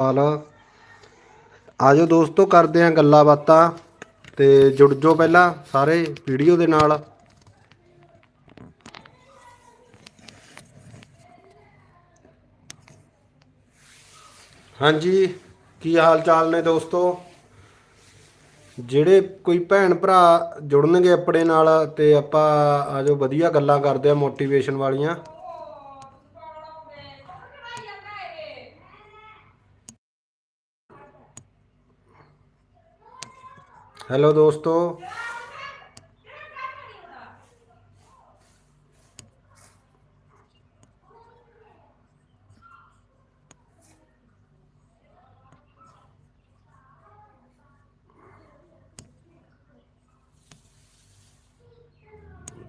ਹਾਲ ਆਜੋ ਦੋਸਤੋ, ਕਰਦੇ ਆਂ ਗੱਲਾਂ ਬਾਤਾਂ ਤੇ ਜੁੜ ਜਾਓ ਪਹਿਲਾਂ ਸਾਰੇ ਵੀਡੀਓ ਦੇ ਨਾਲ। ਹਾਂਜੀ, ਕੀ ਹਾਲ ਚਾਲ ਨੇ ਦੋਸਤੋ? ਜਿਹੜੇ ਕੋਈ ਭੈਣ ਭਰਾ ਜੁੜਨਗੇ ਆਪਣੇ ਨਾਲ ਤੇ ਆਪਾਂ ਆਜੋ ਵਧੀਆ ਗੱਲਾਂ ਕਰਦੇ ਆ ਮੋਟੀਵੇਸ਼ਨ ਵਾਲੀਆਂ। ਹੈਲੋ ਦੋਸਤੋ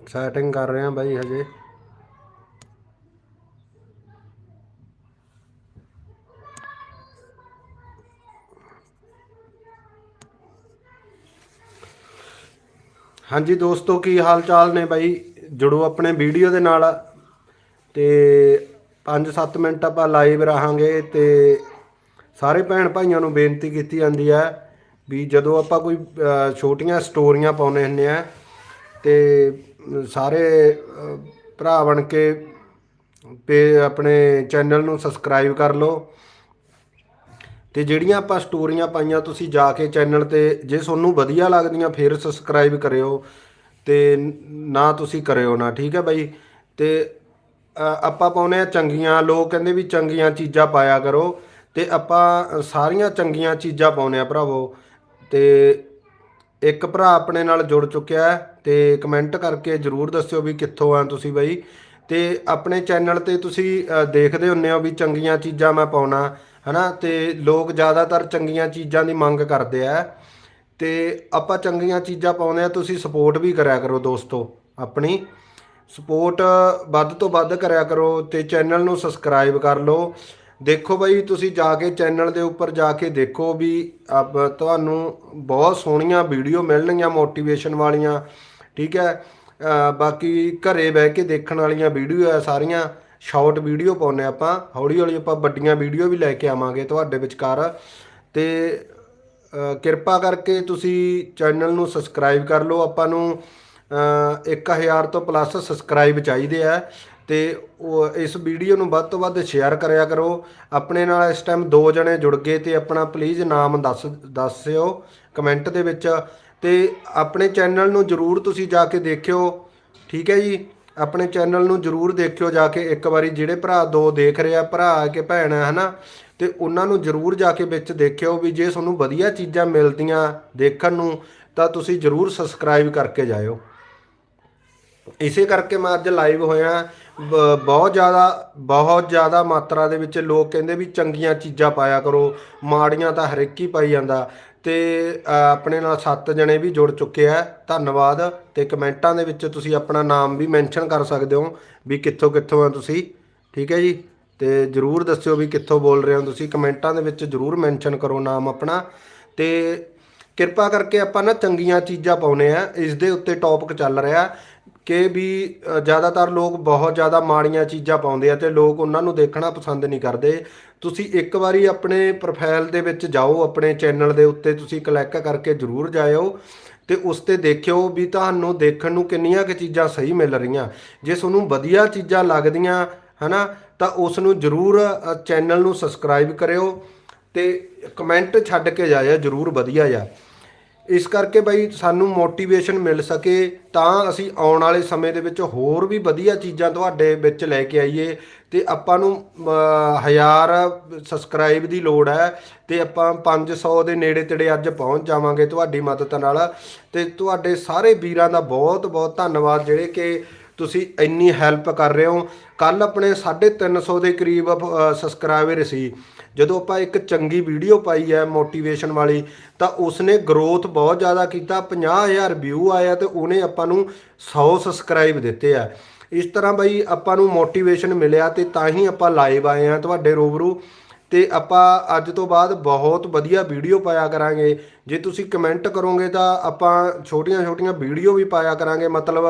ਸੈਟਿੰਗ ਕਰ ਰਹੇ ਆ ਬਾਈ ਹਜੇ ਹਾਂਜੀ ਦੋਸਤੋ, ਕੀ ਹਾਲ ਚਾਲ ਨੇ ਬਾਈ? ਜੁੜੋ ਆਪਣੇ ਵੀਡੀਓ ਦੇ ਨਾਲ। ਤੇ 5-7 ਮਿੰਟ ਆਪਾਂ ਲਾਈਵ ਰਹਾਂਗੇ ਤੇ ਸਾਰੇ ਭੈਣ ਭਾਈਆਂ ਨੂੰ ਬੇਨਤੀ ਕੀਤੀ ਜਾਂਦੀ ਹੈ ਵੀ ਜਦੋਂ ਆਪਾਂ ਕੋਈ ਛੋਟੀਆਂ ਸਟੋਰੀਆਂ ਪਾਉਨੇ ਹੁੰਦੇ ਆ ਤੇ ਸਾਰੇ ਭਰਾ ਬਣ ਕੇ ਤੇ ਆਪਣੇ ਚੈਨਲ ਨੂੰ ਸਬਸਕ੍ਰਾਈਬ ਕਰ ਲਓ। ਤੇ ਜਿਹੜੀਆਂ ਆਪਾਂ ਸਟੋਰੀਆਂ ਪਾਈਆਂ ਤੁਸੀਂ ਜਾ ਕੇ ਚੈਨਲ ਤੇ, ਜੇ ਤੁਹਾਨੂੰ ਵਧੀਆ ਲੱਗਦੀਆਂ ਫਿਰ ਸਬਸਕ੍ਰਾਈਬ ਕਰਿਓ ਤੇ ਨਾ ਤੁਸੀਂ ਕਰਿਓ ਨਾ, ਠੀਕ ਹੈ ਬਾਈ? ਤੇ ਆਪਾਂ ਪਾਉਨੇ ਆ ਚੰਗੀਆਂ, ਲੋਕ ਕਹਿੰਦੇ ਵੀ ਚੰਗੀਆਂ ਚੀਜ਼ਾਂ ਪਾਇਆ ਕਰੋ ਤੇ ਆਪਾਂ ਸਾਰੀਆਂ ਚੰਗੀਆਂ ਚੀਜ਼ਾਂ ਪਾਉਨੇ ਆ ਭਰਾਵੋ। ਤੇ ਇੱਕ ਭਰਾ ਆਪਣੇ ਨਾਲ ਜੁੜ ਚੁੱਕਿਆ ਹੈ ਤੇ ਕਮੈਂਟ ਕਰਕੇ ਜਰੂਰ ਦੱਸਿਓ ਵੀ ਕਿੱਥੋਂ ਆ ਤੁਸੀਂ ਬਾਈ। ਤੇ ਆਪਣੇ ਚੈਨਲ ਤੇ ਤੁਸੀਂ ਦੇਖਦੇ ਹੁੰਨੇ ਹੋ ਵੀ ਚੰਗੀਆਂ ਚੀਜ਼ਾਂ ਮੈਂ ਪਾਉਣਾ। ਹਨਾ, ਤੇ ਲੋਕ ਜ਼ਿਆਦਾਤਰ ਚੰਗੀਆਂ ਚੀਜ਼ਾਂ ਦੀ ਮੰਗ ਕਰਦੇ ਆ। ਤੇ ਆਪਾਂ ਚੰਗੀਆਂ ਚੀਜ਼ਾਂ ਪਾਉਂਦੇ ਆ, ਤੁਸੀਂ ਸਪੋਰਟ ਵੀ ਕਰਿਆ ਕਰੋ ਦੋਸਤੋ, ਆਪਣੀ। ਸਪੋਰਟ ਵੱਧ ਤੋਂ ਵੱਧ ਕਰਿਆ ਕਰੋ ਤੇ ਚੈਨਲ ਨੂੰ ਸਬਸਕ੍ਰਾਈਬ ਕਰ ਲਓ। ਦੇਖੋ ਬਾਈ, ਤੁਸੀਂ ਜਾ ਕੇ ਚੈਨਲ ਦੇ ਉੱਪਰ ਜਾ ਕੇ ਦੇਖੋ ਵੀ ਅਬ ਤੁਹਾਨੂੰ ਬਹੁਤ ਸੋਹਣੀਆਂ ਵੀਡੀਓ ਮਿਲਣਗੀਆਂ ਮੋਟੀਵੇਸ਼ਨ ਵਾਲੀਆਂ, ਠੀਕ ਹੈ? ਬਾਕੀ ਘਰੇ ਬਹਿ ਕੇ ਦੇਖਣ ਵਾਲੀਆਂ ਵੀਡੀਓ ਆ ਸਾਰੀਆਂ। ਸ਼ਾਰਟ ਵੀਡੀਓ ਪਾਉਨੇ ਆਪਾਂ ਹੌਲੀ ਹੌਲੀ ਆਪਾਂ ਵੱਡੀਆਂ ਵੀਡੀਓ ਵੀ ਲੈ ਕੇ ਆਵਾਂਗੇ ਤੁਹਾਡੇ ਵਿਚਕਾਰ। ਤੇ ਕਿਰਪਾ ਕਰਕੇ ਤੁਸੀਂ ਚੈਨਲ ਨੂੰ ਸਬਸਕ੍ਰਾਈਬ ਕਰ ਲਓ। ਆਪਾਂ ਨੂੰ ਅ, 1000 ਤੋਂ ਪਲੱਸ ਸਬਸਕ੍ਰਾਈਬ ਚਾਹੀਦੇ ਆ। ਤੇ ਉਹ ਇਸ ਵੀਡੀਓ ਨੂੰ ਵੱਧ ਤੋਂ ਵੱਧ ਸ਼ੇਅਰ ਕਰਿਆ ਕਰੋ। ਆਪਣੇ ਨਾਲ ਇਸ ਟਾਈਮ ਦੋ ਜਣੇ ਜੁੜ ਗਏ ਤੇ ਆਪਣਾ ਪਲੀਜ਼ ਨਾਮ ਦੱਸ ਦੱਸਿਓ ਕਮੈਂਟ ਦੇ ਵਿੱਚ। ਤੇ ਆਪਣੇ ਚੈਨਲ ਨੂੰ ਜਰੂਰ ਤੁਸੀਂ ਜਾ ਕੇ ਦੇਖਿਓ। ਠੀਕ ਹੈ ਜੀ? ਆਪਣੇ ਚੈਨਲ ਨੂੰ ਜਰੂਰ ਦੇਖਿਓ ਜਾ ਕੇ, ਇੱਕ ਵਾਰੀ ਜਿਹੜੇ ਭਰਾ ਦੋ ਦੇਖ ਰਹੇ ਆ, ਭਰਾ ਕਿ ਭੈਣ ਹੈ ਹਨਾ? ਤੇ ਉਹਨਾਂ ਨੂੰ ਜਰੂਰ ਜਾ ਕੇ ਵਿੱਚ ਦੇਖਿਓ ਵੀ ਜੇ ਤੁਹਾਨੂੰ ਵਧੀਆ ਚੀਜ਼ਾਂ ਮਿਲਦੀਆਂ ਦੇਖਣ ਨੂੰ, ਤਾਂ ਤੁਸੀਂ ਜਰੂਰ ਸਬਸਕ੍ਰਾਈਬ ਕਰਕੇ ਜਾਇਓ। ਇਸੇ ਕਰਕੇ ਮੈਂ ਅੱਜ ਲਾਈਵ ਹੋਇਆ ਬ- ਬਹੁਤ ਜ਼ਿਆਦਾ ਬਹੁਤ ਜ਼ਿਆਦਾ ਮਾਤਰਾ ਦੇ ਵਿੱਚ ਲੋਕ ਕਹਿੰਦੇ ਵੀ ਚੰਗੀਆਂ ਚੀਜ਼ਾਂ ਪਾਇਆ ਕਰੋ, ਮਾੜੀਆਂ ਤਾਂ ਹਰ ਇੱਕ ਹੀ ਪਾਈ ਜਾਂਦਾ। ਤੇ ਆਪਣੇ ਨਾਲ ਸੱਤ ਜਣੇ ਵੀ ਜੁੜ ਚੁੱਕੇ ਆ। ਧੰਨਵਾਦ ਤੇ ਕਮੈਂਟਾਂ ਦੇ ਵਿੱਚ ਤੁਸੀਂ ਆਪਣਾ ਨਾਮ ਵੀ ਮੈਂਸ਼ਨ ਕਰ ਸਕਦੇ ਹੋ ਵੀ ਕਿੱਥੋਂ ਕਿੱਥੋਂ ਆ ਤੁਸੀਂ, ਠੀਕ ਹੈ ਜੀ? ਤੇ ਜਰੂਰ ਦੱਸਿਓ ਵੀ ਕਿੱਥੋਂ ਬੋਲ ਰਹੇ ਹੋ ਤੁਸੀਂ। ਕਮੈਂਟਾਂ ਦੇ ਵਿੱਚ ਜਰੂਰ ਮੈਂਸ਼ਨ ਕਰੋ ਨਾਮ ਆਪਣਾ। ਤੇ ਕਿਰਪਾ ਕਰਕੇ ਆਪਾਂ ਨਾ ਚੰਗੀਆਂ ਚੀਜ਼ਾਂ ਪਾਉਨੇ ਆ। ਇਸ ਦੇ ਉੱਤੇ ਟੌਪਿਕ ਚੱਲ ਰਿਹਾ। ਕਿ ਵੀ ਜ਼ਿਆਦਾਤਰ ਲੋਕ ਬਹੁਤ ਜ਼ਿਆਦਾ ਮਾੜੀਆਂ ਚੀਜ਼ਾਂ ਪਾਉਂਦੇ ਆ ਤੇ ਲੋਕ ਉਹਨਾਂ ਨੂੰ ਦੇਖਣਾ ਪਸੰਦ ਨਹੀਂ ਕਰਦੇ। ਤੁਸੀਂ ਇੱਕ ਵਾਰੀ ਆਪਣੇ ਪ੍ਰੋਫਾਈਲ ਦੇ ਵਿੱਚ ਜਾਓ, ਆਪਣੇ ਚੈਨਲ ਦੇ ਉੱਤੇ ਤੁਸੀਂ ਕਲਿੱਕ ਕਰਕੇ ਜਰੂਰ ਜਾਇਓ ਤੇ ਉਸ ਤੇ ਦੇਖਿਓ ਵੀ ਤੁਹਾਨੂੰ ਦੇਖਣ ਨੂੰ ਕਿੰਨੀਆਂ ਕੁ ਚੀਜ਼ਾਂ ਸਹੀ ਮਿਲ ਰਹੀਆਂ। ਜੇ ਤੁਹਾਨੂੰ ਵਧੀਆ ਚੀਜ਼ਾਂ ਲੱਗਦੀਆਂ, ਹਨਾ, ਤਾਂ ਉਸ ਨੂੰ ਜਰੂਰ ਚੈਨਲ ਨੂੰ ਸਬਸਕ੍ਰਾਈਬ ਕਰਿਓ ਤੇ ਕਮੈਂਟ ਛੱਡ ਕੇ ਜਾਇਆ ਜਰੂਰ ਵਧੀਆ ਆ ਇਸ ਕਰਕੇ ਬਾਈ ਸਾਨੂੰ ਮੋਟੀਵੇਸ਼ਨ ਮਿਲ ਸਕੇ ਤਾਂ ਅਸੀਂ ਆਉਣ ਵਾਲੇ ਸਮੇਂ ਦੇ ਵਿੱਚ ਹੋਰ ਵੀ ਵਧੀਆ ਚੀਜ਼ਾਂ ਤੁਹਾਡੇ ਵਿੱਚ ਲੈ ਕੇ ਆਈਏ ਤੇ ਆਪਾਂ ਨੂੰ ਅਹ, ਹਜ਼ਾਰ ਸਬਸਕ੍ਰਾਈਬ ਦੀ ਲੋੜ ਹੈ ਤੇ ਆਪਾਂ 500 ਦੇ ਨੇੜੇ ਤੇੜੇ ਅੱਜ ਪਹੁੰਚ ਜਾਵਾਂਗੇ ਤੁਹਾਡੀ ਮਦਦ ਨਾਲ। ਤੇ ਤੁਹਾਡੇ ਸਾਰੇ ਵੀਰਾਂ ਦਾ ਬਹੁਤ ਬਹੁਤ ਧੰਨਵਾਦ ਜਿਹੜੇ ਕਿ ਤੁਸੀਂ ਇੰਨੀ ਹੈਲਪ ਕਰ ਰਹੇ ਹੋ। ਕੱਲ ਆਪਣੇ 350 ਦੇ ਕਰੀਬ ਸਬਸਕ੍ਰਾਈਬਰ ਸੀ। ਜਦੋਂ ਆਪਾਂ ਇੱਕ ਚੰਗੀ ਵੀਡੀਓ ਪਾਈ ਹੈ ਮੋਟੀਵੇਸ਼ਨ ਵਾਲੀ, ਤਾਂ ਉਸਨੇ ਗਰੋਥ ਬਹੁਤ ਜ਼ਿਆਦਾ ਕੀਤਾ 50000 ਵਿਊ ਆਇਆ ਤੇ ਉਹਨੇ ਆਪਾਂ ਨੂੰ 100 ਸਬਸਕ੍ਰਾਈਬ ਦਿੱਤੇ ਆ। ਇਸ ਤਰ੍ਹਾਂ ਬਈ ਆਪਾਂ ਨੂੰ ਮੋਟੀਵੇਸ਼ਨ ਮਿਲਿਆ ਤੇ ਤਾਂ ਹੀ ਆਪਾਂ ਲਾਈਵ ਆਏ ਆ ਤੁਹਾਡੇ ਰੂਬਰੂ। ਤੇ ਆਪਾਂ ਅੱਜ ਤੋਂ ਬਾਅਦ ਬਹੁਤ ਵਧੀਆ ਵੀਡੀਓ ਪਾਇਆ ਕਰਾਂਗੇ। ਜੇ ਤੁਸੀਂ ਕਮੈਂਟ ਕਰੋਗੇ ਤਾਂ ਆਪਾਂ ਛੋਟੀਆਂ-ਛੋਟੀਆਂ ਵੀਡੀਓ ਵੀ ਪਾਇਆ ਕਰਾਂਗੇ। ਮਤਲਬ